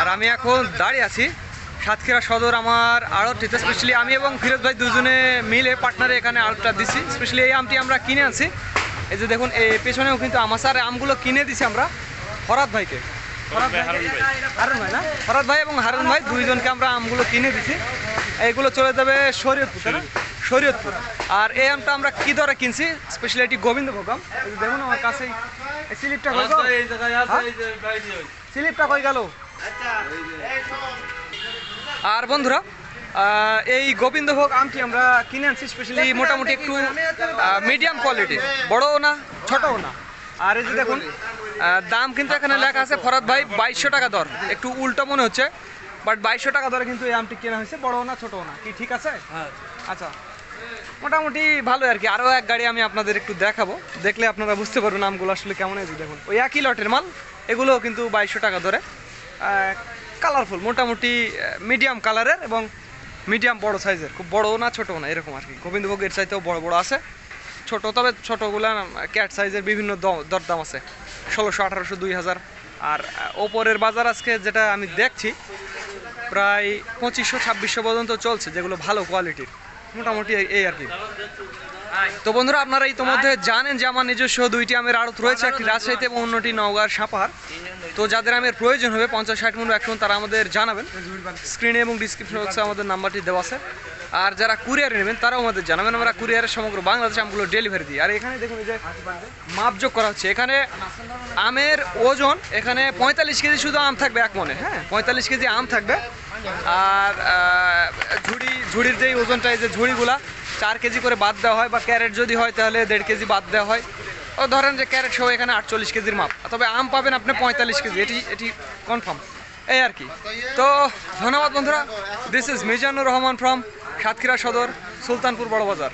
আর আমি এখন দাঁড়িয়ে আছি সাতক্ষীরা সদর আমার আড়তটিতে। স্পেশালি আমি এবং ফিরোজ ভাই দুজনে মিলে পার্টনারে এখানে আড়তটা দিছি। স্পেশালি এই আমটি আমরা কিনে আনছি। এই যে দেখুন এই পেছনেও কিন্তু আমাসার আমগুলো কিনে দিছি আমরা ফরাদ ভাইকে। ফরাদ ভাই হারুন ভাই। না? ফরাদ ভাই এবং হারুন ভাই দুইজনকে আমরা আমগুলো কিনে দিছি। এইগুলো চলে যাবে শরীয়তপুর না? শরীয়তপুর। আর এই আমটা আমরা কি দরে কিনছি? স্পেশালি এটি গোবিন্দভোগ আম। দেখুন আমার এই স্লিপটা গো? হ্যাঁ? স্লিপটা কই গেল। আর বন্ধুরা এই গোবিন্দভোগ আমটি আমরা কিনে আনছি স্পেশালি মোটামুটি একটু মিডিয়াম কোয়ালিটির বড়ও না ছোটও না। আর এই যে দেখুন দাম কিন্তু এখানে লেখা আছে ফরাদ ভাই বাইশশো টাকা দর। একটু উল্টো মনে হচ্ছে বাট বাইশশো টাকা দরে কিন্তু এই আমটি কেনা হয়েছে বড়ও না ছোটও না। কি ঠিক আছে? আচ্ছা মোটামুটি ভালো আর কি। আরও এক গাড়ি আমি আপনাদের একটু দেখাবো। দেখলে আপনারা বুঝতে পারবেন আমগুলো আসলে কেমন আছে দেখুন ওই একই লটের মাল এগুলোও কিন্তু বাইশশো টাকা ধরে কালারফুল মোটামুটি মিডিয়াম কালারের এবং মিডিয়াম বড় সাইজের খুব বড়ও না, ছোটও না, এরকম আর কি। গোবিন্দভোগের চাইতেও বড় বড় আছে। ছোট, তবে ছোটোগুলো ক্যাট সাইজের বিভিন্ন দরদাম আছে। ষোলোশো, আঠারোশো, দুই হাজার। আর ওপরের বাজার আজকে যেটা আমি দেখছি, প্রায় পঁচিশশো, ছাব্বিশশো পর্যন্ত চলছে, যেগুলো ভালো কোয়ালিটির মোটামুটি এই- আর কি। তো বন্ধুরা, আপনারা ইতিমধ্যে জানেন যে আমার নিজস্ব দুইটি আমের আড়ত রয়েছে, একটি রাজশাহীতে এবং অন্যটি নওগাঁর সাপাহার। তো যাদের আমের প্রয়োজন হবে পঞ্চাশ ষাট মন একশো তারা আমাদের জানাবেন। স্ক্রিনে এবং ডিসক্রিপশন বক্সে আমাদের নাম্বারটি দেওয়া আছে। আর যারা কুরিয়ারে নেবেন, তারাও আমাদের জানাবেন। আমরা কুরিয়ারে সমগ্র বাংলাদেশে আমগুলো ডেলিভারি দিই। আর এখানে দেখুন যে মাপযোগ করা হচ্ছে। এখানে আমের ওজন, এখানে পঁয়তাল্লিশ কেজি শুধু আম থাকবে এক মনে। হ্যাঁ পঁয়তাল্লিশ কেজি আম থাকবে। আর ঝুড়ি, ঝুড়ির যেই ওজনটা, এই যে ঝুড়িগুলা, চার কেজি করে বাদ দেওয়া হয় বা ক্যারেট যদি হয় তাহলে দেড় কেজি বাদ দেওয়া হয়। ও ধরেন যে ক্যারেট সহ এখানে আটচল্লিশ কেজির মাপ, তবে আম পাবেন আপনি পঁয়তাল্লিশ কেজি, এটি এটি কনফার্ম এই আর কি। তো ধন্যবাদ বন্ধুরা this is Mizanur Rahman from Satkhira Sadar, Sultanpur Barabazar.